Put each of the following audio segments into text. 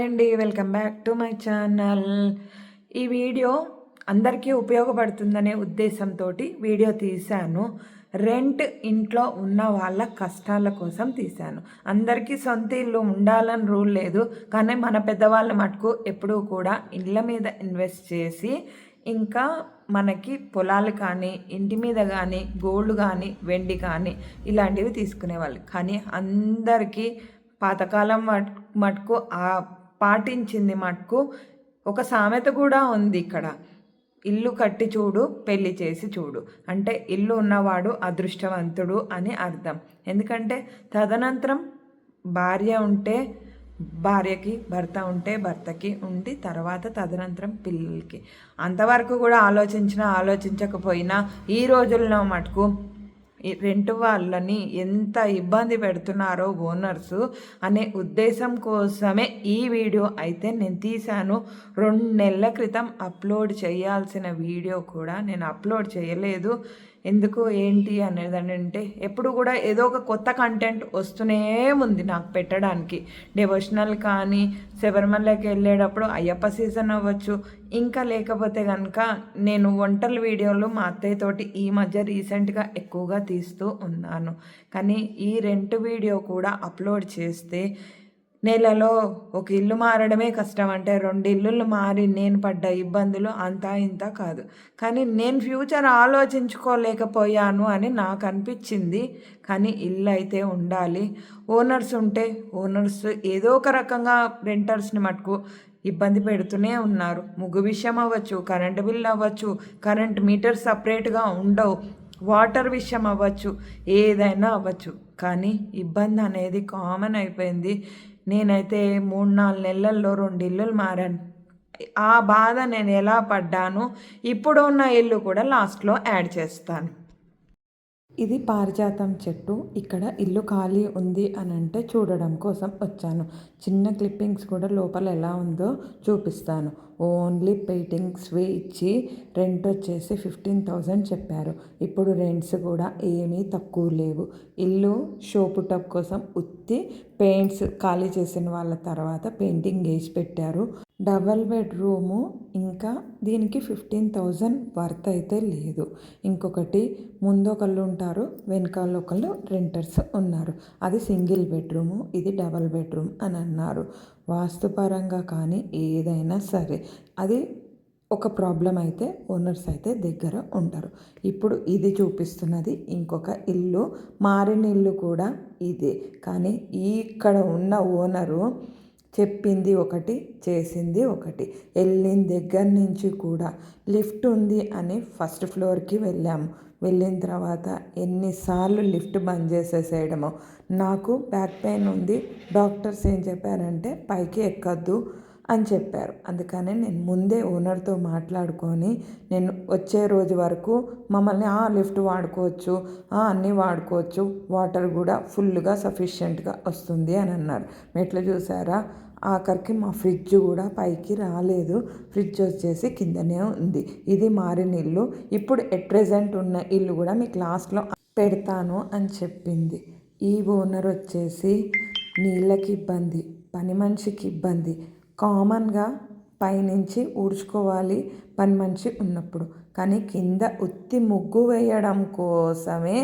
అండి welcome back to my channel. ఈ video అందరికీ ఉపయోగపడుతుందనే ఉద్దేశంతో వీడియో తీశాను. రెంట్ ఇంట్లో ఉన్న వాళ్ళ కష్టాల కోసం తీశాను. అందరికీ సొంత ఇల్లు ఉండాలని రూల్ లేదు కానీ మన పెద్దవాళ్ళ మటుకు ఎప్పుడూ కూడా ఇళ్ళ మీద ఇన్వెస్ట్ చేసి ఇంకా మనకి పొలాలు కానీ ఇంటి మీద కానీ గోల్డ్ కానీ వెండి కానీ ఇలాంటివి తీసుకునేవాళ్ళు. కానీ అందరికీ పాతకాలం మట్ మటుకు ఆ పాటించింది మటుకు. ఒక సామెత కూడా ఉంది ఇక్కడ. ఇల్లు కట్టి చూడు పెళ్ళి చేసి చూడు. అంటే ఇల్లు ఉన్నవాడు అదృష్టవంతుడు అని అర్థం. ఎందుకంటే తదనంతరం భార్య ఉంటే భార్యకి భర్త ఉంటే భర్తకి ఉండి తర్వాత తదనంతరం పిల్లలకి. అంతవరకు కూడా ఆలోచించినా ఆలోచించకపోయినా ఈ రోజుల్లో మటుకు రెంట్ వాళ్ళని ఎంత ఇబ్బంది పెడుతున్నారో ఓనర్స్ అనే ఉద్దేశం కోసమే ఈ వీడియో అయితే నేను తీశాను. రెండు నెలల క్రితం అప్లోడ్ చేయాల్సిన వీడియో కూడా నేను అప్లోడ్ చేయలేదు. ఎందుకు ఏంటి అనేది అంటే ఎప్పుడు కూడా ఏదో ఒక కొత్త కంటెంట్ వస్తూనే ఉంది నాకు పెట్టడానికి. డివోషనల్ కానీ శబరిమలకి వెళ్ళేటప్పుడు అయ్యప్ప సీజన్ అవ్వచ్చు. ఇంకా లేకపోతే కనుక నేను వంటల వీడియోలు మా అత్తయ్యతోటి ఈ మధ్య రీసెంట్గా ఎక్కువగా తీస్తూ ఉన్నాను. కానీ ఈ రెంట్ వీడియో కూడా అప్లోడ్ చేస్తే నెలలో ఒక ఇల్లు మారడమే కష్టం. అంటే రెండు ఇల్లులు మారి నేను పడ్డ ఇబ్బందులు అంతా ఇంత కాదు. కానీ నేను ఫ్యూచర్ ఆలోచించుకోలేకపోయాను అని నాకు అనిపించింది. కానీ ఇల్లు అయితే ఉండాలి. ఓనర్స్ ఉంటే ఓనర్స్ ఏదో ఒక రకంగా రెంటర్స్ని మటుకు ఇబ్బంది పెడుతూనే ఉన్నారు. ముగ్గు విషయం అవ్వచ్చు కరెంటు బిల్ అవ్వచ్చు కరెంట్ మీటర్ సపరేట్గా ఉండవు వాటర్ విషయం అవ్వచ్చు ఏదైనా అవ్వచ్చు. కానీ ఇబ్బంది అనేది కామన్ అయిపోయింది. నేనైతే మూడు నాలుగు నెలల్లో రెండు ఇల్లులు మారాను. ఆ బాధ నేను ఎలా పడ్డాను? ఇప్పుడు ఉన్న ఇల్లు కూడా లాస్ట్లో యాడ్ చేస్తాను. ఇది పారిజాతం చెట్టు. ఇక్కడ ఇల్లు ఖాళీ ఉంది అని అంటే చూడడం కోసం వచ్చాను. చిన్న క్లిప్పింగ్స్ కూడా లోపల ఎలా ఉందో చూపిస్తాను. ఓన్లీ పెయింటింగ్స్వి ఇచ్చి రెంట్ వచ్చేసి ఫిఫ్టీన్ థౌజండ్ చెప్పారు. ఇప్పుడు రెంట్స్ కూడా ఏమీ తక్కువ లేవు. ఇల్లు షోపు టప్ కోసం ఉత్తి పెయింట్స్ ఖాళీ చేసిన వాళ్ళ తర్వాత పెయింటింగ్ వేసి పెట్టారు. డబల్ బెడ్రూము ఇంకా దీనికి ఫిఫ్టీన్ థౌజండ్ వర్త్ అయితే లేదు. ఇంకొకటి ముందు ఒకళ్ళు ఉంటారు వెనకాల ఒకళ్ళు రెంటర్స్ ఉన్నారు. అది సింగిల్ బెడ్రూము ఇది డబల్ బెడ్రూమ్ అని అన్నారు. వాస్తుపరంగా కానీ ఏదైనా సరే. అది ఒక ప్రాబ్లం అయితే ఓనర్స్ అయితే దగ్గర ఉంటారు ఇప్పుడు ఇది చూపిస్తున్నది ఇంకొక ఇల్లు మారిన ఇల్లు కూడా ఇదే. కానీ ఇక్కడ ఉన్న ఓనరు చెప్పింది ఒకటి చేసింది ఒకటి. వెళ్ళిన దగ్గర నుంచి కూడా లిఫ్ట్ ఉంది అని ఫస్ట్ ఫ్లోర్కి వెళ్ళాము. వెళ్ళిన తర్వాత ఎన్నిసార్లు లిఫ్ట్ బంద్ చేసేసేయడము. నాకు బ్యాక్ పెయిన్ ఉంది. డాక్టర్స్ ఏం చెప్పారంటే పైకి ఎక్కద్దు అని చెప్పారు. అందుకని నేను ముందే ఓనర్తో మాట్లాడుకొని నేను వచ్చే రోజు వరకు మమ్మల్ని ఆ లిఫ్ట్ వాడుకోవచ్చు. అన్నీ వాడుకోవచ్చు. వాటర్ కూడా ఫుల్గా సఫిషియెంట్గా వస్తుంది అని అన్నారు. మెట్లు చూసారా? ఆఖరికి మా ఫ్రిడ్జ్ కూడా పైకి రాలేదు. ఫ్రిడ్జ్ వచ్చేసి కిందనే ఉంది. ఇది మారిన ఇల్లు. ఇప్పుడు ఎట్ ప్రెజెంట్ ఉన్న ఇల్లు కూడా మీకు లాస్ట్లో పెడతాను అని చెప్పింది. ఈ ఓనర్ వచ్చేసి నీళ్ళకి ఇబ్బంది పని మనిషికి ఇబ్బంది. కామన్గా పైనుంచి ఊడ్చుకోవాలి పని మనిషి ఉన్నప్పుడు. కానీ కింద ఉత్తి ముగ్గు వేయడం కోసమే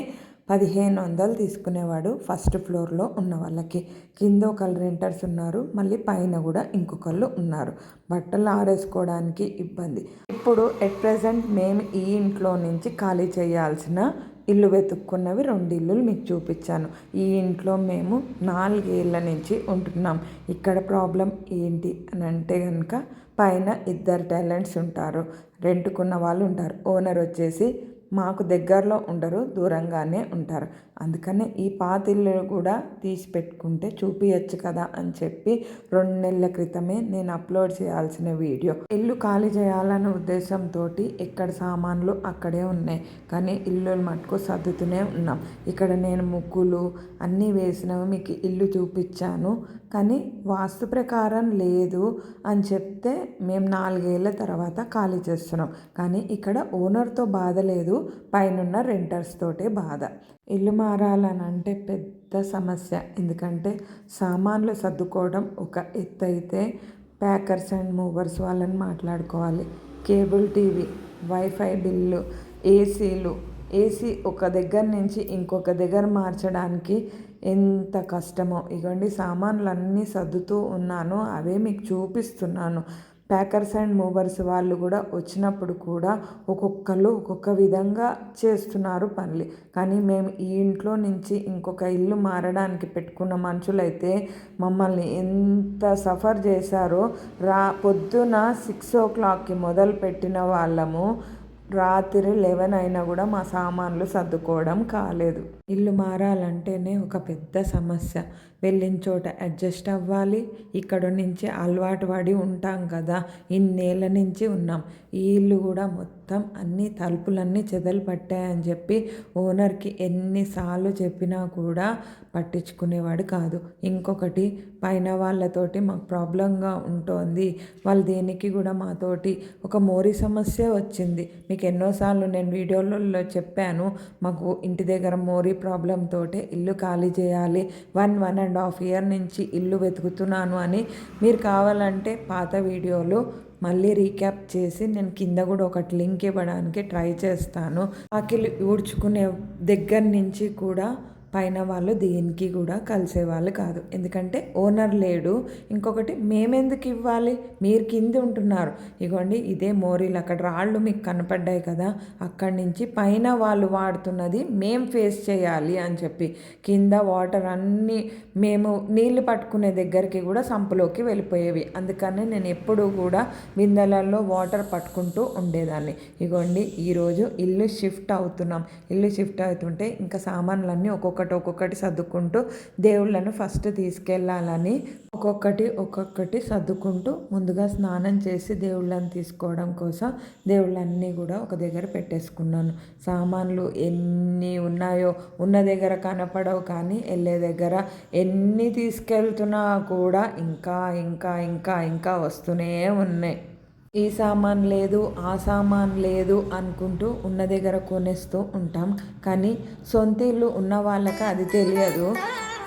పదిహేను వందలు తీసుకునేవాడు ఫస్ట్ ఫ్లోర్లో ఉన్న వాళ్ళకి. కింద ఒకళ్ళు రెంటర్స్ ఉన్నారు మళ్ళీ పైన కూడా ఇంకొకళ్ళు ఉన్నారు. బట్టలు ఆరేసుకోవడానికి ఇబ్బంది. ఇప్పుడు ఎట్ ప్రజెంట్ మేము ఈ ఇంట్లో నుంచి ఖాళీ చేయాల్సిన ఇల్లు వెతుక్కున్నవి రెండు ఇల్లులు మీకు చూపించాను. ఈ ఇంట్లో మేము నాలుగేళ్ళ నుంచి ఉంటున్నాం. ఇక్కడ ప్రాబ్లం ఏంటి అని అంటే కనుక పైన ఇద్దరు టాలెంట్స్ ఉంటారు. రెంట్కున్న వాళ్ళు ఉంటారు. ఓనర్ వచ్చేసి మాకు దగ్గరలో ఉండరు దూరంగానే ఉంటారు. అందుకనే ఈ పాత ఇల్లు కూడా తీసి పెట్టుకుంటే చూపించచ్చు కదా అని చెప్పి రెండు నెలల క్రితమే నేను అప్లోడ్ చేయాల్సిన వీడియో. ఇల్లు ఖాళీ చేయాలనే ఉద్దేశంతో ఎక్కడ సామాన్లు అక్కడే ఉన్నాయి. కానీ ఇల్లు మటుకు సర్దుతూనే ఉన్నాం. ఇక్కడ నేను ముగ్గులు అన్నీ వేసినవి మీకు ఇల్లు చూపించాను. కానీ వాస్తు ప్రకారం లేదు అని చెప్తే మేము నాలుగేళ్ళ తర్వాత ఖాళీ చేస్తున్నాం. కానీ ఇక్కడ ఓనర్తో బాధ లేదు. పైనున్న రెంటర్స్ తోటే బాధ. ఇల్లు మారాలని అంటే పెద్ద సమస్య. ఎందుకంటే సామాన్లు సర్దుకోవడం ఒక ఎత్తు అయితే ప్యాకర్స్ అండ్ మూవర్స్ వాళ్ళని మాట్లాడుకోవాలి. కేబుల్ టీవీ వైఫై బిల్లు ఏసీలు ఏసీ ఒక దగ్గర నుంచి ఇంకొక దగ్గర మార్చడానికి ఎంత కష్టమో. ఇగోండి సామాన్లు అన్నీ సర్దుతూ ఉన్నాను. అవే మీకు చూపిస్తున్నాను. ప్యాకర్స్ అండ్ మూవర్స్ వాళ్ళు కూడా వచ్చినప్పుడు కూడా ఒక్కొక్కరు ఒక్కొక్క విధంగా చేస్తున్నారు పనులు. కానీ మేము ఈ ఇంట్లో నుంచి ఇంకొక ఇల్లు మారడానికి పెట్టుకున్న మనుషులైతే మమ్మల్ని ఎంత సఫర్ చేశారో రా పొద్దున సిక్స్ ఓ క్లాక్కి మొదలు పెట్టిన వాళ్ళము రాత్రి లెవెన్ అయినా కూడా మా సామాన్లు సర్దుకోవడం కాలేదు. ఇల్లు మారాలంటేనే ఒక పెద్ద సమస్య. వెళ్ళిన చోట అడ్జస్ట్ అవ్వాలి. ఇక్కడ నుంచి అలవాటు పడి ఉంటాం కదా. ఇన్నేళ్ళ నుంచి ఉన్నాం. ఈ ఇల్లు కూడా మొత్తం అన్ని తలుపులన్నీ చెదలు పట్టాయని చెప్పి ఓనర్కి ఎన్నిసార్లు చెప్పినా కూడా పట్టించుకునేవాడు కాదు. ఇంకొకటి పైన వాళ్ళతోటి మాకు ప్రాబ్లంగా ఉంటుంది. వాళ్ళు దేనికి కూడా మాతోటి ఒక మోరీ సమస్య వచ్చింది. మీకు ఎన్నోసార్లు నేను వీడియోలలో చెప్పాను మాకు ఇంటి దగ్గర మోరీ ప్రాబ్లం తోటే ఇల్లు ఖాళీ చేయాలి. One one and and half year నుంచి ఇల్లు వెతుకుతున్నాను అని మీరు కావాలంటే పాత వీడియోలు మళ్ళీ రీక్యాప్ చేసి నేను కింద కూడా ఒకటి లింక్ ఇవ్వడానికి ట్రై చేస్తాను. వాకిలి ఊడ్చుకునే దగ్గర నుంచి కూడా పైన వాళ్ళు దేనికి కూడా కలిసేవాళ్ళు కాదు. ఎందుకంటే ఓనర్ లేడు. ఇంకొకటి మేమెందుకు ఇవ్వాలి? మీరు కింద ఉంటున్నారు. ఇగోండి ఇదే మోరీలు. అక్కడ రాళ్ళు మీకు కనపడ్డాయి కదా. అక్కడి నుంచి పైన వాళ్ళు వాడుతున్నది మేం ఫేస్ చేయాలి అని చెప్పి కింద వాటర్ అన్నీ మేము నీళ్ళు పట్టుకునే దగ్గరికి కూడా సంపులోకి వెళ్ళిపోయేవి. అందుకని నేను ఎప్పుడూ కూడా బిందెలలో వాటర్ పట్టుకుంటూ ఉండేదాన్ని. ఇగోండి ఈరోజు ఇల్లు షిఫ్ట్ అవుతున్నాం. ఇల్లు షిఫ్ట్ అవుతుంటే ఇంకా సామాన్లన్నీ ఒక్కొక్క ఒక్కొక్కటి ఒక్కొక్కటి సర్దుకుంటూ దేవుళ్ళను ఫస్ట్ తీసుకెళ్ళాలని ఒక్కొక్కటి ఒక్కొక్కటి సర్దుకుంటూ ముందుగా స్నానం చేసి దేవుళ్ళని తీసుకోవడం కోసం దేవుళ్ళన్నీ కూడా ఒక దగ్గర పెట్టేసుకున్నాను. సామాన్లు ఎన్ని ఉన్నాయో ఉన్న దగ్గర కనపడవు కానీ వెళ్ళే దగ్గర ఎన్ని తీసుకెళ్తున్నా కూడా ఇంకా ఇంకా ఇంకా ఇంకా వస్తూనే ఉన్నాయి. ఈ సామాన్ లేదు ఆ సామాన్ లేదు అనుకుంటూ ఉన్న దగ్గర కొనేస్తూ ఉంటాం. కానీ సొంత ఇల్లు ఉన్న వాళ్ళకి అది తెలియదు.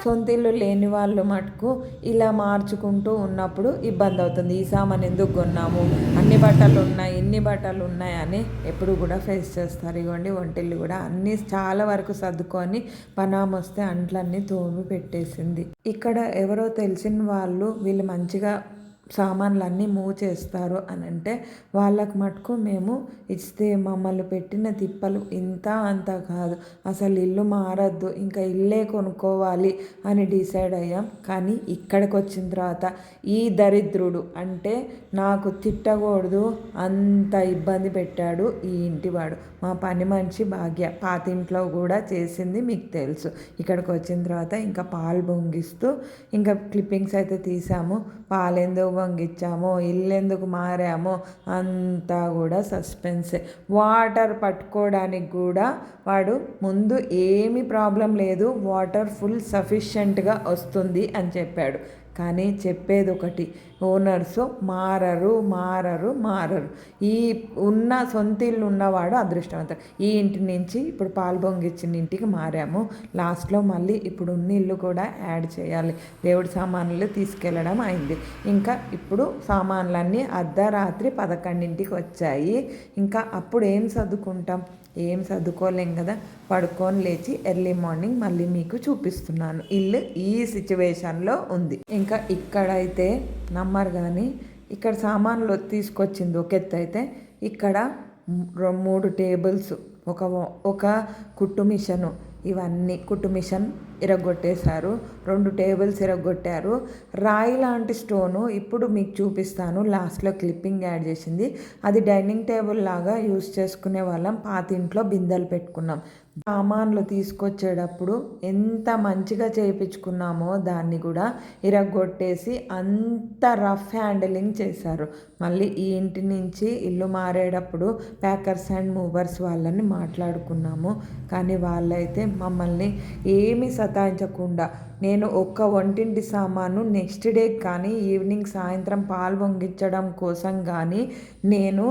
సొంత ఇల్లు లేని వాళ్ళు మటుకు ఇలా మార్చుకుంటూ ఉన్నప్పుడు ఇబ్బంది అవుతుంది. ఈ సామాన్ ఎందుకు కొన్నాము? అన్ని బట్టలు ఉన్నాయి ఇన్ని బట్టలు ఉన్నాయని ఎప్పుడు కూడా ఫేస్ చేస్తారు. ఇవ్వండి వంటిల్లు కూడా అన్నీ చాలా వరకు సర్దుకొని పనామొస్తే అంట్లన్నీ తోమి పెట్టేసింది. ఇక్కడ ఎవరో తెలిసిన వాళ్ళు వీళ్ళు మంచిగా సామాన్లు అన్నీ మూవ్ చేస్తారు అని అంటే వాళ్ళకు మటుకు మేము ఇస్తే మమ్మల్ని పెట్టిన తిప్పలు ఇంత అంత కాదు. అసలు ఇల్లు మారద్దు ఇంకా ఇల్లే కొనుక్కోవాలి అని డిసైడ్ అయ్యాం. కానీ ఇక్కడికి వచ్చిన తర్వాత ఈ దరిద్రుడు అంటే నాకు తిట్టకూడదు అంత ఇబ్బంది పెట్టాడు ఈ ఇంటివాడు మా పని మనిషి భాగ్య పాతింట్లో కూడా చేసింది మీకు తెలుసు. ఇక్కడికి వచ్చిన తర్వాత ఇంకా పాలు పొంగిస్తూ ఇంకా క్లిప్పింగ్స్ అయితే తీసాము. పాలేందో వంగిచ్చామో ఇల్లెందుకు మారామో అంతా కూడా సస్పెన్సే. వాటర్ పట్టుకోవడానికి కూడా వాడు ముందు ఏమి ప్రాబ్లం లేదు వాటర్ ఫుల్ సఫిషియెంట్గా వస్తుంది అని చెప్పాడు. కానీ చెప్పేది ఒకటి ఓనర్స్ మారరు మారరు మారరు. ఈ ఉన్న సొంత ఇల్లు ఉన్నవాడు అదృష్టవంతుడు. ఈ ఇంటి నుంచి ఇప్పుడు పాల్బొంగిచ్చిన ఇంటికి మారాము. లాస్ట్లో మళ్ళీ ఇప్పుడు ఉన్న ఇల్లు కూడా యాడ్ చేయాలి. దేవుడి సామాన్లు తీసుకెళ్ళడం అయింది. ఇంకా ఇప్పుడు సామాన్లన్నీ అర్ధరాత్రి పదకొండింటికి వచ్చాయి. ఇంకా అప్పుడు ఏం చదువుకుంటాం? ఏం సర్దుకోలేం కదా? పడుకొని లేచి ఎర్లీ మార్నింగ్ మళ్ళీ మీకు చూపిస్తున్నాను. ఇల్లు ఈ సిచ్యువేషన్లో ఉంది. ఇంకా ఇక్కడైతే నమ్మరు కానీ ఇక్కడ సామాన్లు తీసుకొచ్చింది ఒక ఎత్తు అయితే ఇక్కడ మూడు టేబుల్స్ ఒక ఒక కుట్టు మిషను ఇవన్నీ కుట్టు మిషన్ ఇరగొట్టేశారు. రెండు టేబుల్స్ ఇరగొట్టారు. రాయి లాంటి స్టోను ఇప్పుడు మీకు చూపిస్తాను. లాస్ట్లో క్లిప్పింగ్ యాడ్ చేసింది. అది డైనింగ్ టేబుల్ లాగా యూస్ చేసుకునే వాళ్ళం. పాత ఇంట్లో బిందెలు పెట్టుకున్నాం. సామాన్లు తీసుకొచ్చేటప్పుడు ఎంత మంచిగా చేయించుకున్నామో దాన్ని కూడా ఇరగొట్టేసి అంత రఫ్ హ్యాండిలింగ్ చేశారు. మళ్ళీ ఈ ఇంటి నుంచి ఇల్లు మారేటప్పుడు ప్యాకర్స్ అండ్ మూవర్స్ వాళ్ళని మాట్లాడుకున్నాము. కానీ వాళ్ళైతే మమ్మల్ని ఏమీ సతాయించకుండా నేను ఒక్క వంటింటి సామాను నెక్స్ట్ డే కానీ ఈవినింగ్ సాయంత్రం పాలు పొంగించడం కోసం కానీ నేను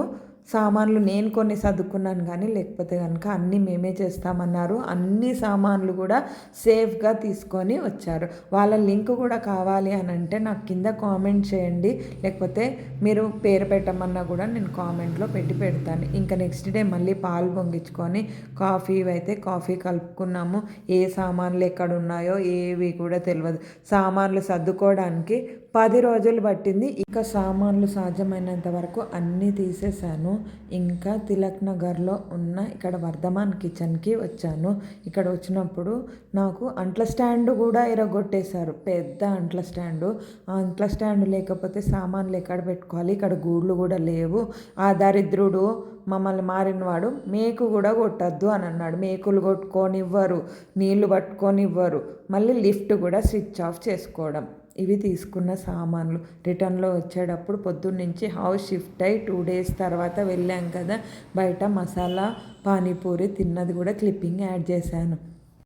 సామాన్లు నేను కొన్ని సర్దుకున్నాను కానీ లేకపోతే కనుక అన్నీ మేమే చేస్తామన్నారు. అన్ని సామాన్లు కూడా సేఫ్గా తీసుకొని వచ్చారు. వాళ్ళ లింక్ కూడా కావాలి అని అంటే నాకు కింద కామెంట్ చేయండి. లేకపోతే మీరు పేరు పెట్టమన్నా కూడా నేను కామెంట్లో పెట్టి పెడతాను. ఇంకా నెక్స్ట్ డే మళ్ళీ పాలు పొంగించుకొని కాఫీ అయితే కాఫీ కలుపుకున్నాము. ఏ సామాన్లు ఎక్కడ ఉన్నాయో ఏవి కూడా తెలియదు సామాన్లు సర్దుకోవడానికి పది రోజులు పట్టింది. ఇక సామాన్లు సాధ్యమైనంత వరకు అన్నీ తీసేసాను ఇంకా తిలక్ నగర్లో ఉన్న ఇక్కడ వర్ధమాన్ కిచెన్కి వచ్చాను. ఇక్కడ వచ్చినప్పుడు నాకు అంట్ల స్టాండ్ కూడా ఇరగొట్టేశారు. పెద్ద అంట్ల స్టాండు. ఆ అంట్ల స్టాండ్ లేకపోతే సామాన్లు ఎక్కడ పెట్టుకోవాలి? ఇక్కడ గూళ్ళు కూడా లేవు. ఆ దరిద్రుడు మమ్మల్ని మారినవాడు. మేకు కూడా కొట్టద్దు అని అన్నాడు. మేకులు కొట్టుకోనివ్వరు నీళ్ళు పట్టుకోనివ్వరు. మళ్ళీ లిఫ్ట్ కూడా స్విచ్ ఆఫ్ చేసుకోవడం. ఇవి తీసుకున్న సామాన్లు. రిటర్న్లో వచ్చేటప్పుడు పొద్దున్నుంచి హౌస్ షిఫ్ట్ అయ్యి టూ డేస్ తర్వాత వెళ్ళాం కదా. బయట మసాలా పానీపూరి తిన్నది కూడా క్లిప్పింగ్ యాడ్ చేశాను.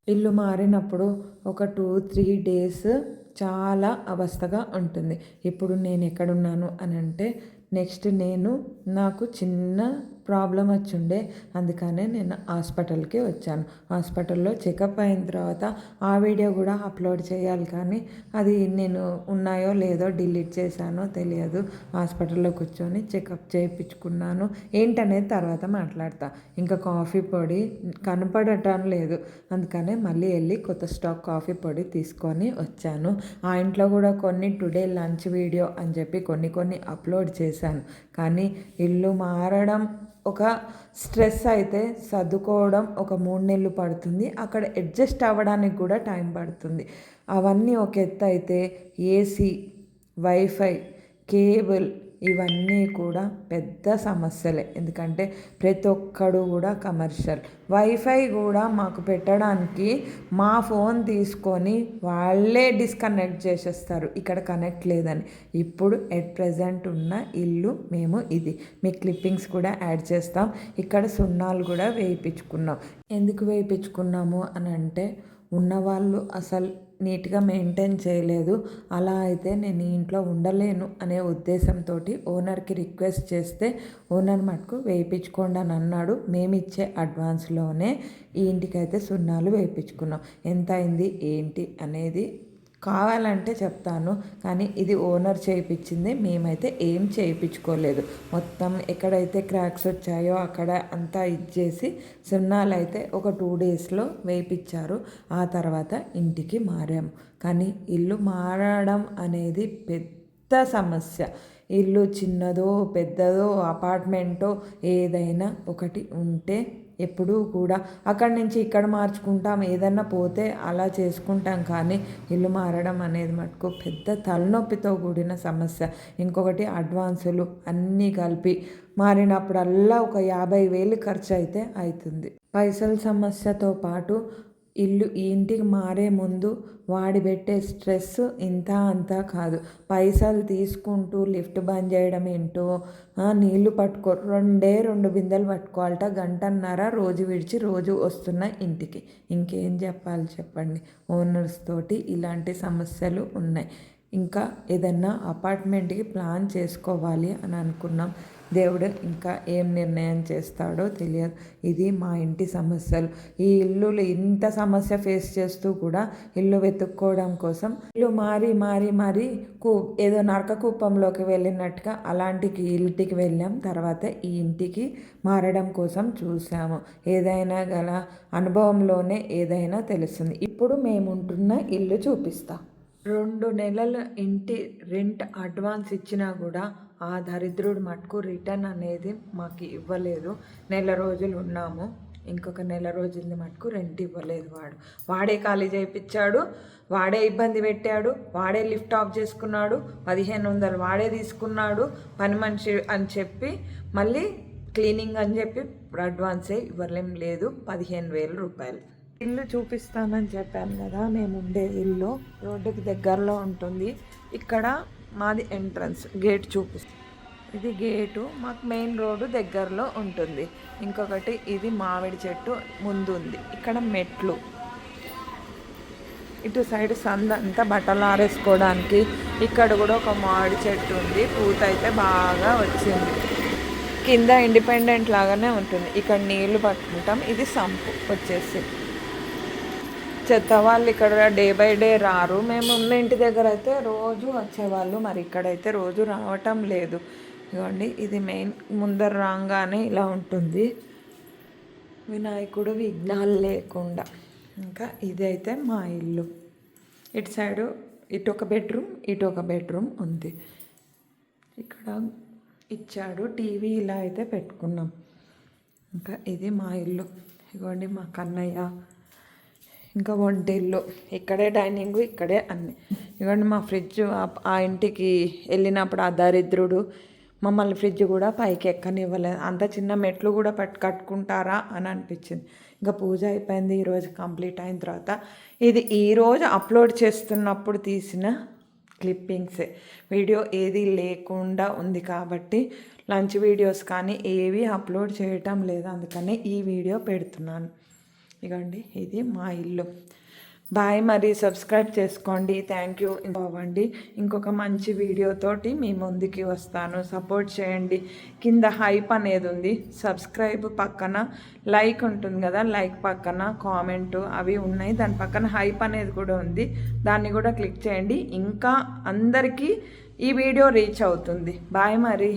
ఇల్లు మారినప్పుడు ఒక టూ త్రీ డేస్ చాలా అవస్థగా ఉంటుంది. ఇప్పుడు నేను ఎక్కడున్నాను అని అంటే నెక్స్ట్ నేను నాకు చిన్న ప్రాబ్లం వచ్చిండే అందుకనే నేను హాస్పిటల్కి వచ్చాను. హాస్పిటల్లో చెకప్ అయిన తర్వాత ఆ వీడియో కూడా అప్లోడ్ చేయాలి కానీ అది నేను ఉన్నాయో లేదో డిలీట్ చేశానో తెలియదు. హాస్పిటల్లో కూర్చొని చెకప్ చేయించుకున్నాను. ఏంటనేది తర్వాత మాట్లాడతా. ఇంకా కాఫీ పొడి కనపడటం లేదు. అందుకనే మళ్ళీ వెళ్ళి కొత్త స్టాక్ కాఫీ పొడి తీసుకొని వచ్చాను. ఆ ఇంట్లో కూడా కొన్ని టుడే లంచ్ వీడియో అని చెప్పి కొన్ని కొన్ని అప్లోడ్ చేశాను. కానీ ఇల్లు మారడం ఒక స్ట్రెస్ అయితే సర్దుకోవడం ఒక మూడు నెలలు పడుతుంది. అక్కడ అడ్జస్ట్ అవ్వడానికి కూడా టైం పడుతుంది. అవన్నీ ఒక ఎత్తు అయితే ఏసీ వైఫై కేబుల్ ఇవన్నీ కూడా పెద్ద సమస్యలే. ఎందుకంటే ప్రతి ఒక్కడు కూడా కమర్షియల్. వైఫై కూడా మాకు పెట్టడానికి మా ఫోన్ తీసుకొని వాళ్ళే డిస్కనెక్ట్ చేసేస్తారు. ఇక్కడ కనెక్ట్ లేదని. ఇప్పుడు ఎట్ ప్రజెంట్ ఉన్న ఇల్లు మేము ఇది. మీ క్లిప్పింగ్స్ కూడా యాడ్ చేస్తాం. ఇక్కడ సున్నాలు కూడా వేయించుకున్నాం. ఎందుకు వేయించుకున్నాము అని అంటే ఉన్నవాళ్ళు అసలు నీట్గా మెయింటైన్ చేయలేదు. అలా అయితే నేను ఇంట్లో ఉండలేను అనే ఉద్దేశంతో ఓనర్కి రిక్వెస్ట్ చేస్తే ఓనర్ మటుకు వేయించుకోండి అని అన్నాడు. మేము ఇచ్చే అడ్వాన్స్లోనే ఈ ఇంటికైతే సున్నాలు వేయించుకున్నాం. ఎంత అయింది ఏంటి అనేది కావాలంటే చెప్తాను కానీ ఇది ఓనర్ చేయించింది మేమైతే ఏం చేయించుకోలేదు మొత్తం ఎక్కడైతే క్రాక్స్ వచ్చాయో అక్కడ అంతా ఇచ్చేసి సున్నాలు అయితే ఒక టూ డేస్లో వేయించారు ఆ తర్వాత ఇంటికి మారాము కానీ ఇల్లు మారడం అనేది పెద్ద సమస్య. ఇల్లు చిన్నదో పెద్దదో అపార్ట్మెంటో ఏదైనా ఒకటి ఉంటే ఎప్పుడూ కూడా. అక్కడి నుంచి ఇక్కడ మార్చుకుంటాం ఏదన్నా పోతే అలా చేసుకుంటాం. కానీ ఇల్లు మారడం అనేది మటుకు పెద్ద తలనొప్పితో కూడిన సమస్య. ఇంకొకటి అడ్వాన్సులు అన్నీ కలిపి మారినప్పుడల్లా ఒక యాభై వేలు ఖర్చు అయితే అవుతుంది. పైసల సమస్యతో పాటు ఇల్లు ఈ ఇంటికి మారే ముందు వాడి పెట్టే స్ట్రెస్ ఇంత అంతా కాదు. పైసలు తీసుకుంటూ లిఫ్ట్ బంద్ చేయడం ఏంటో నీళ్ళు పట్టుకో రెండే రెండు బిందెలు పట్టుకోవాలట. గంటన్నర రోజు విడిచి రోజు వస్తున్న ఇంటికి. ఇంకేం చెప్పాలి చెప్పండి? ఓనర్స్ తోటి ఇలాంటి సమస్యలు ఉన్నాయి. ఇంకా ఏదన్నా అపార్ట్మెంట్కి ప్లాన్ చేసుకోవాలి అని అనుకున్నాం. దేవుడు ఇంకా ఏం నిర్ణయం చేస్తాడో తెలియదు. ఇది మా ఇంటి సమస్యలు. ఈ ఇల్లులు ఇంత సమస్య ఫేస్ చేస్తూ కూడా ఇల్లు వెతుక్కోవడం కోసం ఇల్లు మారి మారి మారి కూ ఏదో నరక కూపంలోకి వెళ్ళినట్టుగా అలాంటికి ఇంటికి వెళ్ళాం. తర్వాత ఈ ఇంటికి మారడం కోసం చూసాము ఏదైనా గల అనుభవంలోనే ఏదైనా తెలుస్తుంది. ఇప్పుడు మేముంటున్న ఇల్లు చూపిస్తాం. రెండు నెలల ఇంటి రెంట్ అడ్వాన్స్ ఇచ్చినా కూడా ఆ దరిద్రుడు మటుకు రిటర్న్ అనేది మాకు ఇవ్వలేదు. నెల రోజులు ఉన్నాము. ఇంకొక నెల రోజులది మటుకు రెంట్ ఇవ్వలేదు వాడు. వాడే ఖాళీ చేయించాడు వాడే ఇబ్బంది పెట్టాడు వాడే లిఫ్ట్ ఆఫ్ చేసుకున్నాడు పదిహేను వందలు వాడే తీసుకున్నాడు పని మనిషి అని చెప్పి మళ్ళీ క్లీనింగ్ అని చెప్పి అడ్వాన్సే ఇవ్వలేం లేదు పదిహేను వేల రూపాయలు. ఇల్లు చూపిస్తానని చెప్పాను కదా మేము ఉండే ఇల్లు రోడ్డుకి దగ్గరలో ఉంటుంది. ఇక్కడ మాది ఎంట్రన్స్ గేట్ చూపిస్తాం ఇది గేటు మాకు మెయిన్ రోడ్డు దగ్గరలో ఉంటుంది. ఇంకొకటి ఇది మామిడి చెట్టు ముందు ఉంది ఇక్కడ మెట్లు. ఇటు సైడ్ సంద అంతా బట్టలు ఆరేసుకోవడానికి ఇక్కడ కూడా ఒక మామిడి చెట్టు ఉంది. పూత అయితే బాగా వచ్చింది. కింద ఇండిపెండెంట్ లాగానే ఉంటుంది. ఇక్కడ నీళ్ళు పట్టుకుంటాం. ఇది సంపు వచ్చేసి. చెత్త వాళ్ళు ఇక్కడ డే బై డే రారు. మేము ఉన్న ఇంటి దగ్గర అయితే రోజు వచ్చేవాళ్ళు. మరి ఇక్కడైతే రోజు రావటం లేదు. ఇదిగోండి ఇది మెయిన్ ముందర రాగానే ఇలా ఉంటుంది. వినాయకుడు విఘ్నాలు లేకుండా. ఇంకా ఇదైతే మా ఇల్లు. ఇటు సైడు ఇటు ఒక బెడ్రూమ్ ఇటు ఒక బెడ్రూమ్ ఉంది. ఇక్కడ ఇచ్చాడు టీవీ ఇలా అయితే పెట్టుకున్నాం. ఇంకా ఇది మా ఇల్లు. ఇదిగోండి మా కన్నయ్య. ఇంకా వంటిల్లు. ఇక్కడే డైనింగ్ ఇక్కడే అన్ని. ఇవ్వండి మా ఫ్రిడ్జ్. ఆ- ఆ ఇంటికి వెళ్ళినప్పుడు ఆ దరిద్రుడు మమ్మల్ని ఫ్రిడ్జ్ కూడా పైకి ఎక్కనివ్వలేదు అంత చిన్న మెట్లు కూడా పట్టు కట్టుకుంటారా అని అనిపించింది. ఇంకా పూజ అయిపోయింది ఈరోజు కంప్లీట్ అయిన తర్వాత. ఇది ఈరోజు అప్లోడ్ చేస్తున్నప్పుడు తీసిన క్లిప్పింగ్సే. వీడియో ఏది లేకుండా ఉంది కాబట్టి లంచ్ వీడియోస్ కానీ ఏవి అప్లోడ్ చేయటం లేదు. అందుకని ఈ వీడియో పెడుతున్నాను. ఇగండి ఇది మా ఇల్లు. బాయ్ మరి సబ్స్క్రైబ్ చేసుకోండి. Thank you. అవ్వండి ఇంకొక మంచి వీడియోతోటి మీ ముందుకి వస్తాను. సపోర్ట్ చేయండి. కింద హైప్ అనేది ఉంది. సబ్స్క్రైబ్ పక్కన లైక్ ఉంటుంది కదా లైక్ పక్కన కామెంట్ అవి ఉన్నాయి. దాని పక్కన హైప్ అనేది కూడా ఉంది. దాన్ని కూడా క్లిక్ చేయండి. ఇంకా అందరికీ ఈ వీడియో రీచ్ అవుతుంది. బాయ్ మరి.